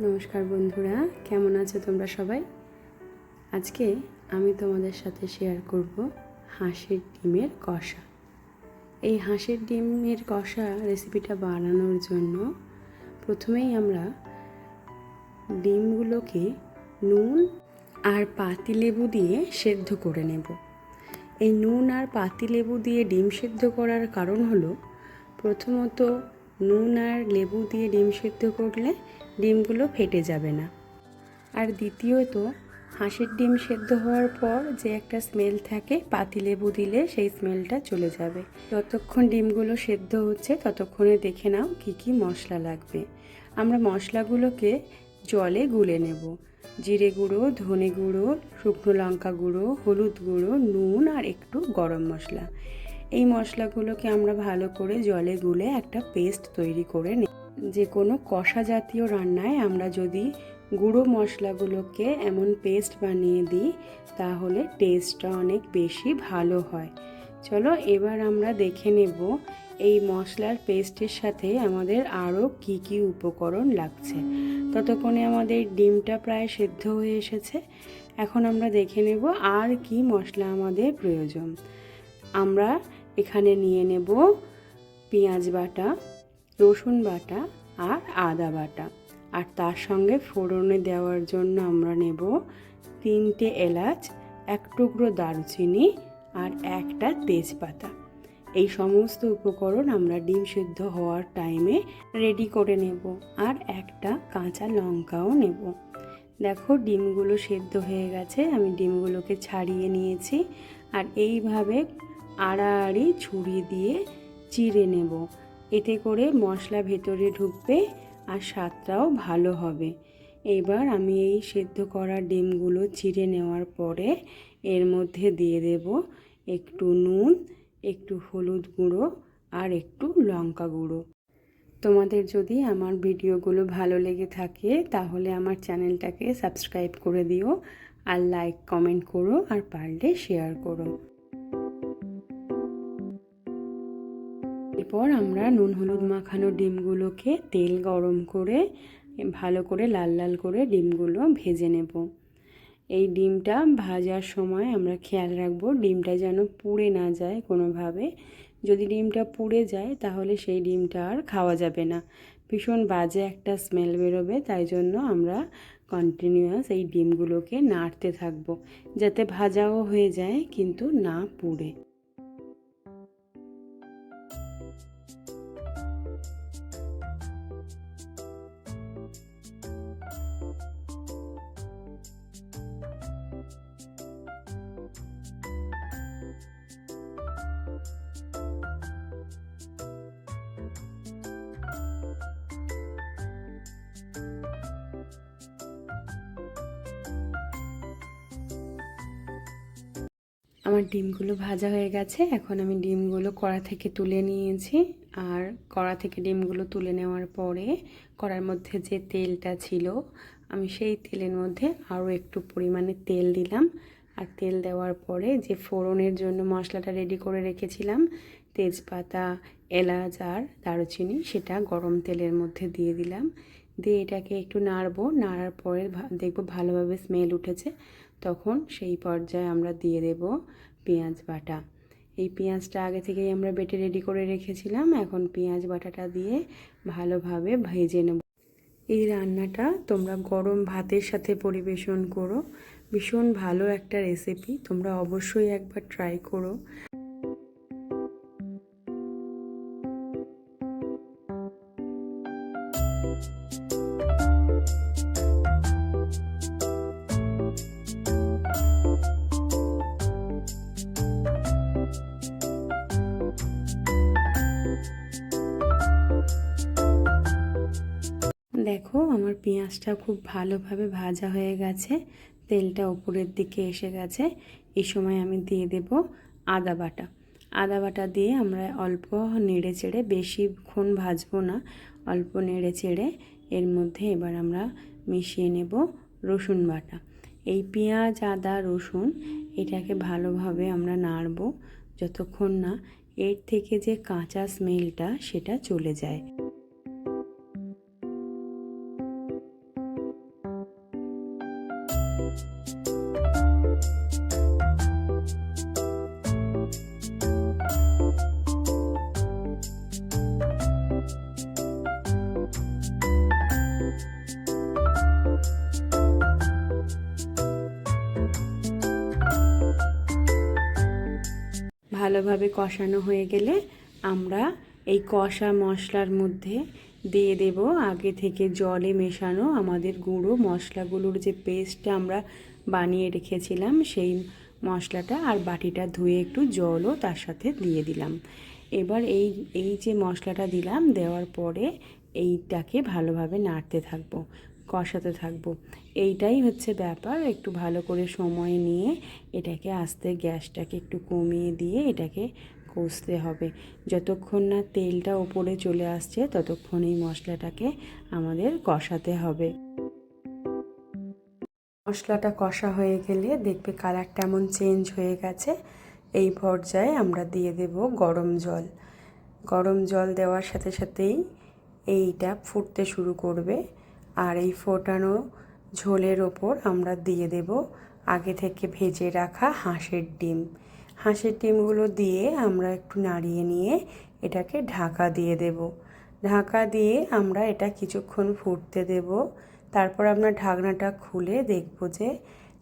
নমস্কার বন্ধুরা, কেমন আছো তোমরা সবাই? আজকে আমি তোমাদের সাথে শেয়ার করব হাঁসের ডিমের কষা। এই হাঁসের ডিমের কষা রেসিপিটা বানানোর জন্য প্রথমেই আমরা ডিমগুলোকে নুন আর পাতিলেবু দিয়ে সেদ্ধ করে নেব। এই নুন আর পাতিলেবু দিয়ে ডিম সেদ্ধ করার কারণ হলো, প্রথমত নুন আর লেবু দিয়ে ডিম সেদ্ধ করলে ডিমগুলো ফেটে যাবে না। আর দ্বিতীয়ত, হাঁসের ডিম সেদ্ধ হওয়ার পর যে একটা স্মেল থাকে পাতিলেবু দিলে সেই স্মেলটা চলে যাবে। যতক্ষণ ডিমগুলো সেদ্ধ হচ্ছে, ততক্ষণে দেখে নাও কী কী মশলা লাগবে। আমরা মশলাগুলোকে জলে গুলে নেব। জিরে গুঁড়ো, ধনে গুঁড়ো, শুকনো লঙ্কা গুঁড়ো, হলুদ গুঁড়ো, নুন আর একটু গরম মশলা। এই মশলাগুলোকে আমরা ভালো করে জলে গুলে একটা পেস্ট তৈরি করে নিই যে কোনো কষা জাতীয় রান্নায় আমরা যদি গুঁড়ো মশলাগুলোকে এমন পেস্ট বানিয়ে দিই, তাহলে টেস্টটা অনেক বেশি ভালো হয়। চলো এবার আমরা দেখে নেব এই মশলার পেস্টের সাথে আমাদের আরও কি কি উপকরণ লাগছে। ততক্ষণে আমাদের ডিমটা প্রায় সেদ্ধ হয়ে এসেছে। এখন আমরা দেখে নেব আর কি মশলা আমাদের প্রয়োজন। আমরা এখানে নিয়ে নেব পেঁয়াজ বাটা রসুন বাটা আর আদা বাটা। আর তার সঙ্গে ফোড়নে দেওয়ার জন্য আমরা নেব তিনটে এলাচ, এক টুকরো দারুচিনি আর একটা তেজপাতা। এই সমস্ত উপকরণ আমরা ডিম সেদ্ধ হওয়ার টাইমে রেডি করে নেব আর একটা কাঁচা লঙ্কাও নেব। দেখো ডিমগুলো সেদ্ধ হয়ে গেছে, আমি ডিমগুলোকে ছাড়িয়ে নিয়েছি আর এইভাবে আড়াআড়ি ছুরি দিয়ে চিড়ে নেব। এতে করে মশলা ভেতরে ঢুকবে আর স্বাদটাও ভালো হবে। এবার আমি এই সেদ্ধ করা ডিমগুলো চিড়ে নেওয়ার পরে এর মধ্যে দিয়ে দেব একটু নুন, একটু হলুদ গুঁড়ো আর একটু লঙ্কা গুঁড়ো। তোমাদের যদি আমার ভিডিওগুলো ভালো লেগে থাকে তাহলে আমার চ্যানেলটাকে সাবস্ক্রাইব করে দিও আর লাইক, কমেন্ট করো আর পারলে শেয়ার করো। এরপর আমরা নুন, হলুদ মাখানো ডিমগুলোকে তেল গরম করে, ভালো করে লাল লাল করে ডিমগুলো ভেজে নেব। এই ডিমটা ভাজার সময় আমরা খেয়াল রাখব ডিমটা যেন পুড়ে না যায় কোনোভাবে। যদি ডিমটা পুড়ে যায় তাহলে সেই ডিমটা আর খাওয়া যাবে না। ভীষণ বাজে একটা স্মেল বেরোবে, তাই জন্য আমরা কন্টিনিউয়াস এই ডিমগুলোকে নাড়তে থাকব যাতে ভাজাও হয়ে যায় কিন্তু না পুড়ে। আমার ডিমগুলো ভাজা হয়ে গেছে। এখন আমি ডিমগুলো কড়া থেকে তুলে নিয়েছি। আর কড়া থেকে ডিমগুলো তুলে নেওয়ার পরে কড়ার মধ্যে যে তেলটা ছিল, আমি সেই তেলের মধ্যে আরও একটু পরিমাণে তেল দিলাম। আর তেল দেওয়ার পরে যে ফোড়নের জন্য মশলাটা রেডি করে রেখেছিলাম, তেজপাতা, এলাচ আর দারুচিনি, সেটা গরম তেলের মধ্যে দিয়ে দিলাম। দিয়ে এটাকে একটু নাড়বো। নাড়ার পরে দেখব ভালোভাবে স্মেল উঠেছে। তখন সেই পর্যায়ে আমরা দিয়ে দেব পেঁয়াজ বাটা। এই পেঁয়াজটা আগে থেকেই আমরা বেটে রেডি করে রেখেছিলাম। এখন পেঁয়াজ বাটাটা দিয়ে ভালোভাবে ভেজে নেব। এই রান্নাটা তোমরা গরম ভাতের সাথে পরিবেশন করো। ভীষণ ভালো একটা রেসিপি তোমরা অবশ্যই একবার ট্রাই করো। দেখো আমার পেঁয়াজটা খুব ভালোভাবে ভাজা হয়ে গেছে, তেলটা উপরের দিকে এসে গেছে। এই সময় আমি দিয়ে দেব আদা বাটা। আদা বাটা দিয়ে আমরা অল্প নেড়ে চেড়ে, বেশিক্ষণ ভাজবো না, অল্প নেড়ে চেড়ে এর মধ্যে এবার আমরা মিশিয়ে নেব রসুন বাটা। এই পেঁয়াজ, আদা, রসুন এটাকে ভালোভাবে আমরা নাড়ব যতক্ষণ না এর থেকে যে কাঁচা স্মেলটা সেটা চলে যায়। ভালোভাবে কষানো হয়ে গেলে আমরা এই কষা মশলার মধ্যে দিয়ে দেব। আগে থেকে জলে মেশানো আমাদের গুঁড়ো মশলাগুলোর যে পেস্টটা আমরা বানিয়ে রেখেছিলাম, সেই মশলাটা আর বাটিটা ধুয়ে একটু জলও তার সাথে দিয়ে দিলাম। এবার এই এই যে মশলাটা দিলাম, দেওয়ার পরে এইটাকে ভালোভাবে নাড়তে থাকব। কষাতে থাকব। এইটাই হচ্ছে ব্যাপার। একটু ভালো করে সময় নিয়ে এটাকে আস্তে গ্যাসটাকে একটু কমিয়ে দিয়ে এটাকে কষতে হবে। যতক্ষণ না তেলটা ওপরে চলে আসছে, ততক্ষণ এই মশলাটাকে আমাদের কষাতে হবে। মশলাটা কষা হয়ে গেলে দেখবে কালারটা এমন চেঞ্জ হয়ে গেছে। এই পর্যায়ে আমরা দিয়ে দেব গরম জল। গরম জল দেওয়ার সাথে সাথেই এইটা ফুটতে শুরু করবে। আর এই ফোটানো ঝোলের ওপর আমরা দিয়ে দেব আগে থেকে ভেজে রাখা হাঁসের ডিম। হাঁসের ডিমগুলো দিয়ে আমরা একটু নাড়িয়ে নিয়ে এটাকে ঢাকা দিয়ে দেব। ঢাকা দিয়ে আমরা এটা কিছুক্ষণ ফুটতে দেব। তারপর আমরা ঢাকনাটা খুলে দেখব যে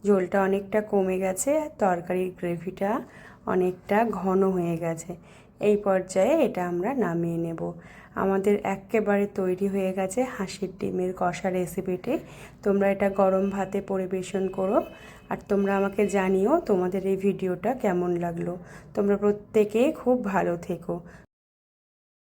ঝোলটা অনেকটা কমে গেছে আর তরকারির গ্রেভিটা অনেকটা ঘন হয়ে গেছে। এই পর্যায়ে এটা আমরা নামিয়ে নেব। আমাদের একেবারে তৈরি হয়ে গেছে হাঁসির ডিমের কষা রেসিপিটি। তোমরা এটা গরম ভাতে পরিবেশন করো আর তোমরা আমাকে জানিও তোমাদের এই ভিডিওটা কেমন লাগল। তোমরা প্রত্যেকে খুব ভালো থেকো।